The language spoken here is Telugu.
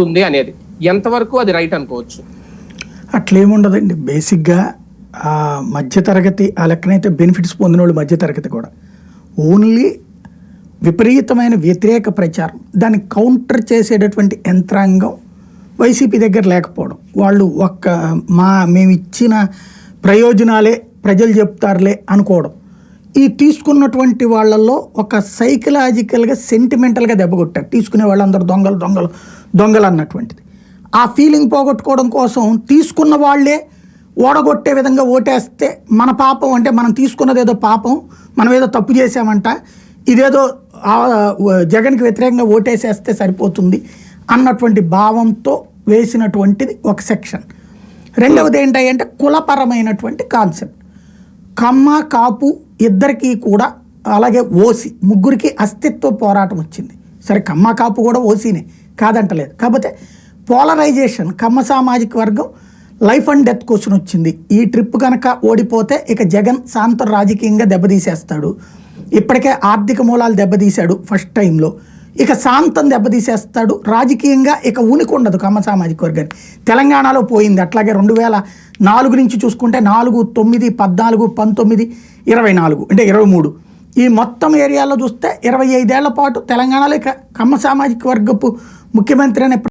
జరుగుతుంది అనేది. ఎంతవరకు అది రైట్ అనుకోవచ్చు? అట్లేముండదండి. బేసిక్గా ఆ మధ్యతరగతి ఆ లెక్కనైతే బెనిఫిట్స్ పొందిన వాళ్ళు మధ్యతరగతి కూడా. ఓన్లీ విపరీతమైన వ్యతిరేక ప్రచారం. దాన్ని కౌంటర్ చేసేటటువంటి యంత్రాంగం వైసీపీ దగ్గర లేకపోవడం. వాళ్ళు ఒక్క మా మేము ఇచ్చిన ప్రయోజనాలే ప్రజలు చెప్తారులే అనుకోవడం. ఈ తీసుకున్నటువంటి వాళ్ళల్లో ఒక సైకలాజికల్గా సెంటిమెంటల్గా దెబ్బకొట్టారు తీసుకునే వాళ్ళందరూ దొంగలు దొంగలు దొంగలు అన్నటువంటిది. ఆ ఫీలింగ్ పోగొట్టుకోవడం కోసం తీసుకున్న వాళ్ళే ఓడగొట్టే విధంగా ఓటేస్తే మన పాపం అంటే మనం తీసుకున్నది ఏదో పాపం మనం ఏదో తప్పు చేసామంట ఇదేదో జగన్కి వ్యతిరేకంగా ఓటేసేస్తే సరిపోతుంది అన్నటువంటి భావంతో వేసినటువంటిది ఒక సెక్షన్. రెండవది ఏంటంటే కులపరమైనటువంటి కాన్సెప్ట్. కమ్మ కాపు ఇద్దరికీ కూడా అలాగే ఓసి ముగ్గురికి అస్తిత్వ పోరాటం వచ్చింది. సరే కమ్మ కాపు కూడా ఓసీనే కాదంటలేదు. కాకపోతే పోలరైజేషన్ కమ్మ సామాజిక వర్గం లైఫ్ అండ్ డెత్ క్వశ్చన్ వచ్చింది. ఈ ట్రిప్ కనుక ఓడిపోతే ఇక జగన్ శాంతం రాజకీయంగా దెబ్బతీసేస్తాడు. ఇప్పటికే ఆర్థిక మూలాలు దెబ్బతీశాడు ఫస్ట్ టైంలో. ఇక శాంతం దెబ్బతీసేస్తాడు. రాజకీయంగా ఇక ఉనికి ఉండదు కమ్మ సామాజిక వర్గాన్ని. తెలంగాణలో పోయింది. అట్లాగే రెండు వేల నాలుగు నుంచి చూసుకుంటే నాలుగు తొమ్మిది పద్నాలుగు పంతొమ్మిది ఇరవై నాలుగు అంటే ఇరవై మూడు. ఈ మొత్తం ఏరియాలో చూస్తే ఇరవై ఐదేళ్ళ పాటు తెలంగాణలో ఇక కమ్మ సామాజిక వర్గపు ముఖ్యమంత్రి అనే